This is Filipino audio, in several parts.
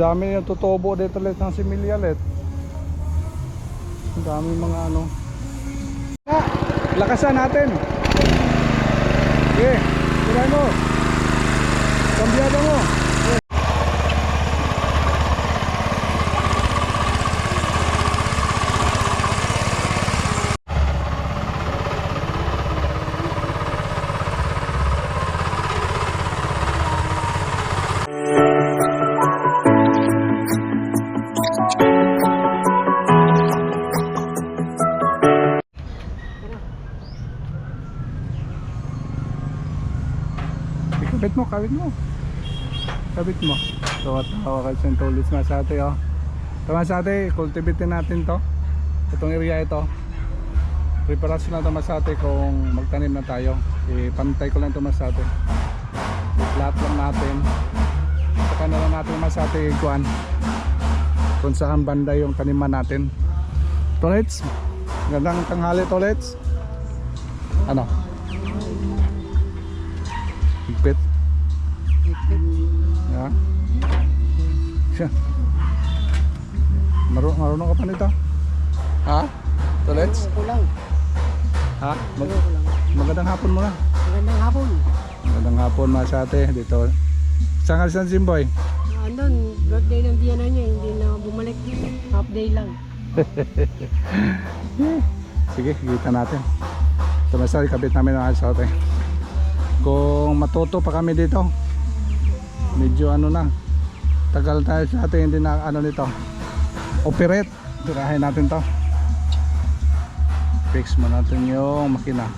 dami yung tutubo dito ulit ng similya ulit. Ang dami mga ano. Ah, lakasan natin. Okay, tira mo. Kambyada mo. Mo, kabit mo. Kabit mo. Tawa-tawa ka sa tulis masate oh. Tama sa ate, cultivate natin to. Itong area ito. Preparasyon na ito masate kung magtanim na tayo. Ipantay ko lang ito masate. Lahat lang natin. Saka na lang natin masate kuan. Kung saan banda yung taniman natin. Tolets, gandang tanghali Tolets. Ano? Higpit. Siya. Maru marunong ka pa nito? Ha? Tolets? Ako lang. Ha? Mag magandang hapon muna. Magandang hapon. Magandang hapon mga sa ate dito. Saan ka San Simboy? Andun, birthday ng biyana niya, hindi na bumalik. Half day lang. Sige, kita natin. Tumasa, kabit namin ang sa ate. Kung matuto pa kami dito, medyo ano na, tagal tayo sa ate, hindi na ano nito. Operate. Tirahin natin to. Fix mo natin yung makina.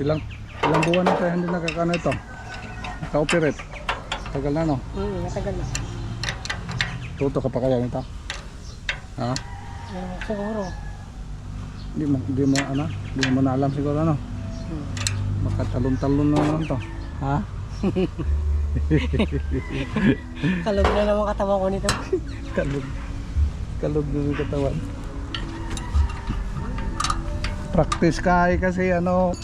Ilang ilang buwan na tayo hindi nakakano ito. Naka-operate. Tagal na no. Hmm, matagal na. Tuto ka pa kaya nito? Ha? Uh, siguro. Hindi mo hindi mo ano, hindi mo na alam siguro ano. Hmm. Baka talon-talon na naman to. Ha? Kalog na naman katawan ko nito. Kalog. Kalog din yung katawan. Practice ka eh, kasi ano,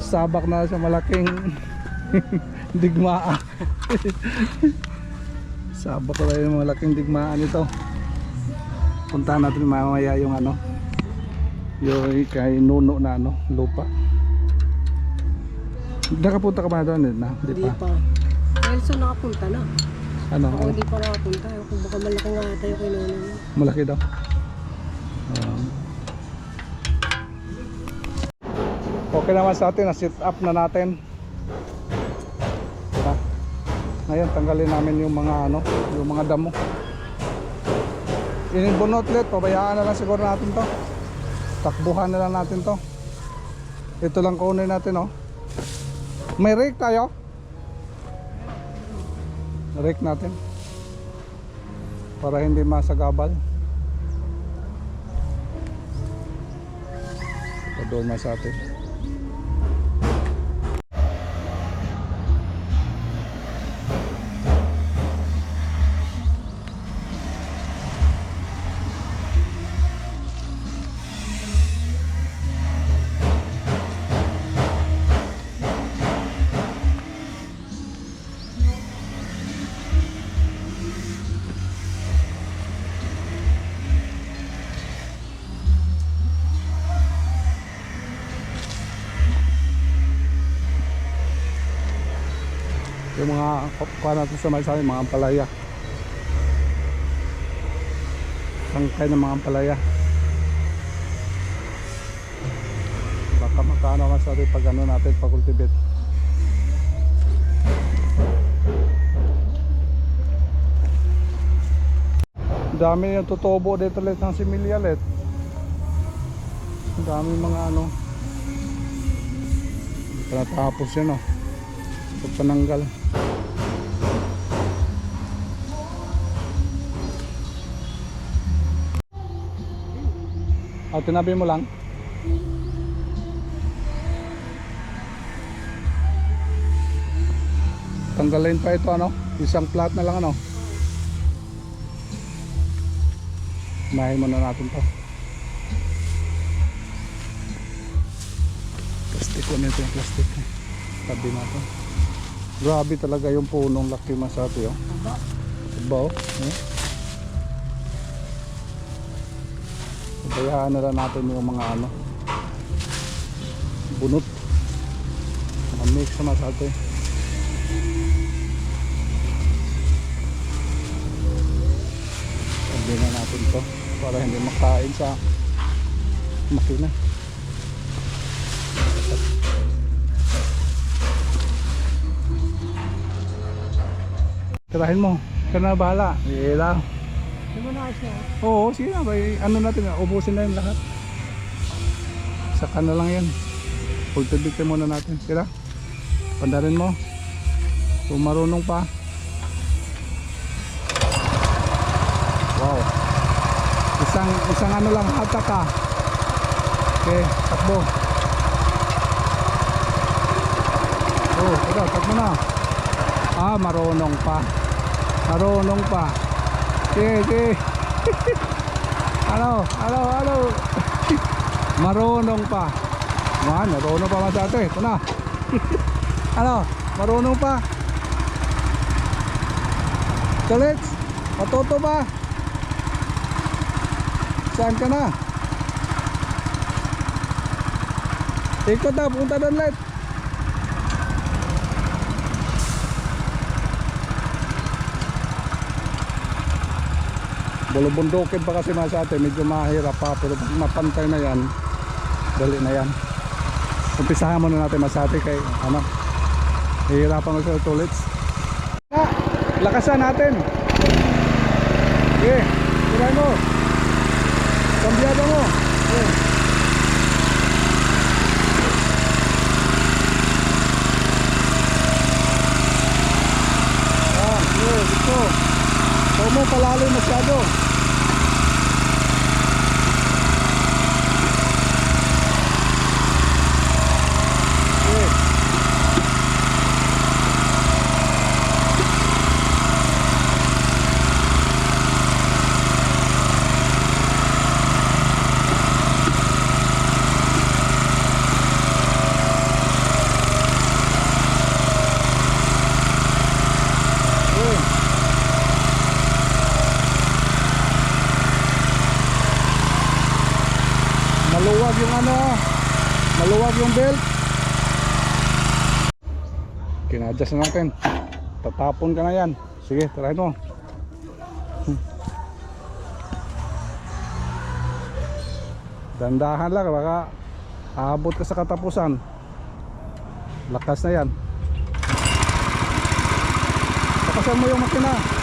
sabak na sa malaking digmaan. sabak na yung malaking digmaan ito. Puntahan natin mamaya yung ano, yung kay Nuno na ano, lupa. Nakapunta ka ba doon? Na, di Hindi pa. pa. Nelson nakapunta na. Ano? Ako hindi pa nakapunta. Kung baka malaki nga yung kinuha niya. Malaki daw. Um, okay naman sa atin, na-sit up na natin. Ha? Ngayon, tanggalin namin yung mga ano, yung mga damo. Inibunot ulit, pabayaan na lang siguro natin to. Takbuhan na lang natin to. Ito lang kunin natin, oh. May rake tayo? Rake natin. Para hindi masagabal. Doon na sa atin. Kuha natin sa may mga ampalaya. Sangkay ng mga ampalaya. Baka makano ka sa atin pag ano natin, pag-cultivate. Dami yung tutubo dito ulit ng similya. Ang dami mga ano. Hindi pa natapos yun oh. Pagpananggal. Ah, tinabi mo lang. Tanggalin pa ito ano? Isang plat na lang ano? Unahin muna natin to. Plastic lang ito yung plastic. Tabi natin. Grabe talaga yung punong laki masati oh. Aba oh. Eh? Bayaan na lang natin yung mga ano. Bunot. Mga mix sa masati. Tabi na natin to para hindi makain sa makina. Tirahin mo. Ikaw na bahala. Ilaw. Ba na sige na. Bay, ano natin, ubusin na yung lahat. Saka na lang yan. Cultivate muna natin. Sira. Pandarin mo. Kung marunong pa. Wow. Isang, isang ano lang, hatak ka. Okay, takbo. Oh, ito, takbo na. Ah, marunong pa. Marunong pa. Sige, sige. Ano? Ano? Ano? marunong pa. Man, marunong pa masate. Ito na. ano? Marunong pa. Kalix, matuto ba? Saan ka na? Ikot na, punta doon ulit. Bulubundukin pa kasi mga sa atin, medyo mahirap pa pero mapantay na yan, dali na yan. Umpisahan muna natin masati kay ano, hihirapan ko sa tulit. Ah, lakasan natin. Okay, tirahin mo. Kambyado mo. Okay. Ah, okay, dito. Huwag mo palalim masyado. Okay. Okay. Maluwag yung ano, maluwag yung belt. Kinadjust na natin. Tatapon ka na yan. Sige, try mo. Hmm. Dandahan lang, baka aabot ka sa katapusan. Lakas na yan. Lakasan mo yung makina.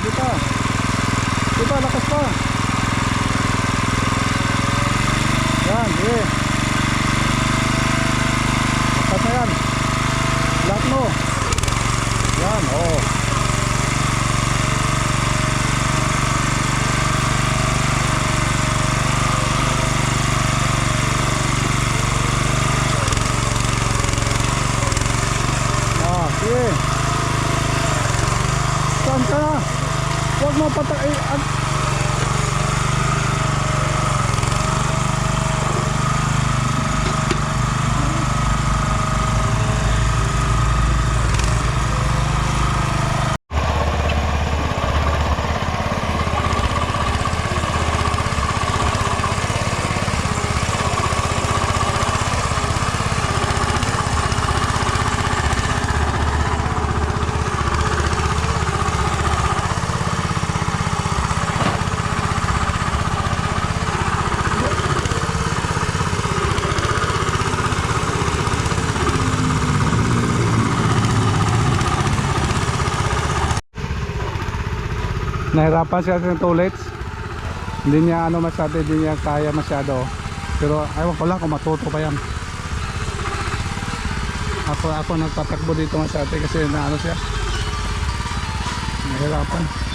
Diba? Diba, lakas pa. Yan, sige. Lakas na yan. Lahat mo. Yan, oo. Ah, sige. Saan ka na? Huwag mo patay. At... Nahirapan siya sa toilets. Hindi niya ano masyado, hindi niya kaya masyado. Pero ayaw ko lang kung matuto pa yan. Ako, ako nagtatakbo dito masyado kasi na ano siya. Nahirapan.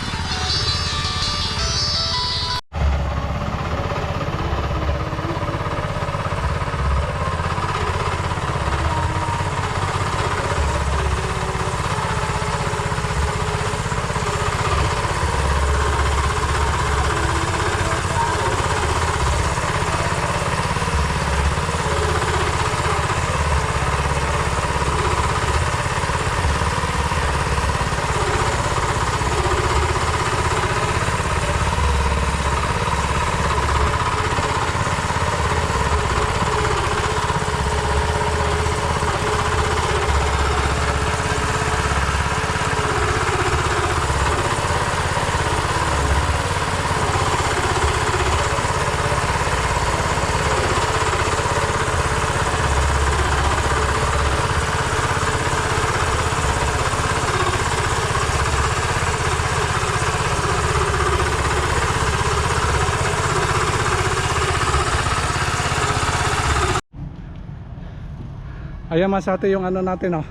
Ayan masate yung ano natin oh.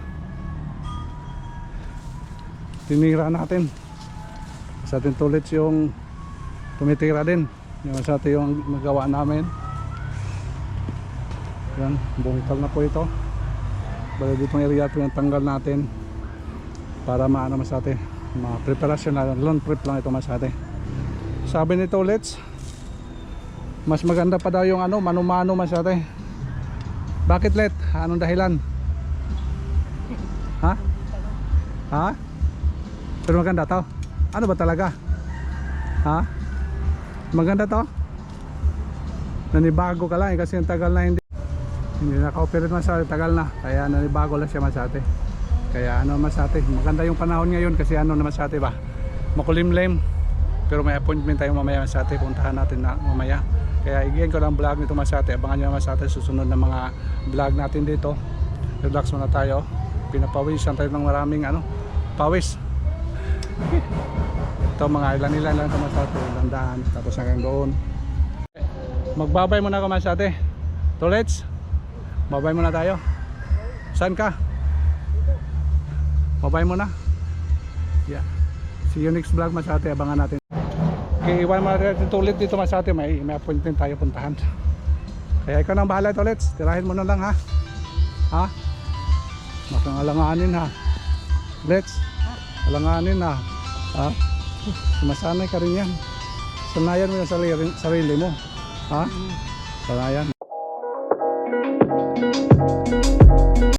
Tinira natin. Sa atin tulits yung tumitira din. Yung masate yung nagawa namin. Yan, bungkal na po ito. Bali ditong area ito yung tanggal natin para maano masate. Mga preparasyon na long prep lang ito masate. Sabi ni Tulits, mas maganda pa daw yung ano, mano-mano masate. Bakit let? Anong dahilan? Ha? Ha? Pero maganda to? Ano ba talaga? Ha? Maganda to? Nanibago ka lang eh, kasi yung tagal na hindi hindi naka-operate masate, tagal na. Kaya nanibago lang siya masate. Kaya ano masate, maganda yung panahon ngayon kasi ano na masate ba? Makulimlim. Pero may appointment tayo mamaya masate, puntahan natin na mamaya. Kaya igayin ko lang vlog nito masate. Abangan nyo masate susunod na mga vlog natin dito. Relax muna tayo. Pinapawisan tayo ng maraming ano, pawis. Ito mga ilan ilan lang ito masate. Landaan. Tapos hanggang doon. Magbabay muna ako masate. Tolets. Babay muna tayo. Saan ka? Babay muna. Yeah. See you next vlog masate. Abangan natin. Okay, iwan mo natin ulit dito masate. May, may appointment tayo puntahan. Kaya ikaw nang bahala ulit. Tirahin mo na lang ha. Ha? Makangalanganin ha. Let's. Alanganin ha. Ha? Masanay ka rin yan. Sanayan mo yung sarili, sarili mo. Ha? Sanayan.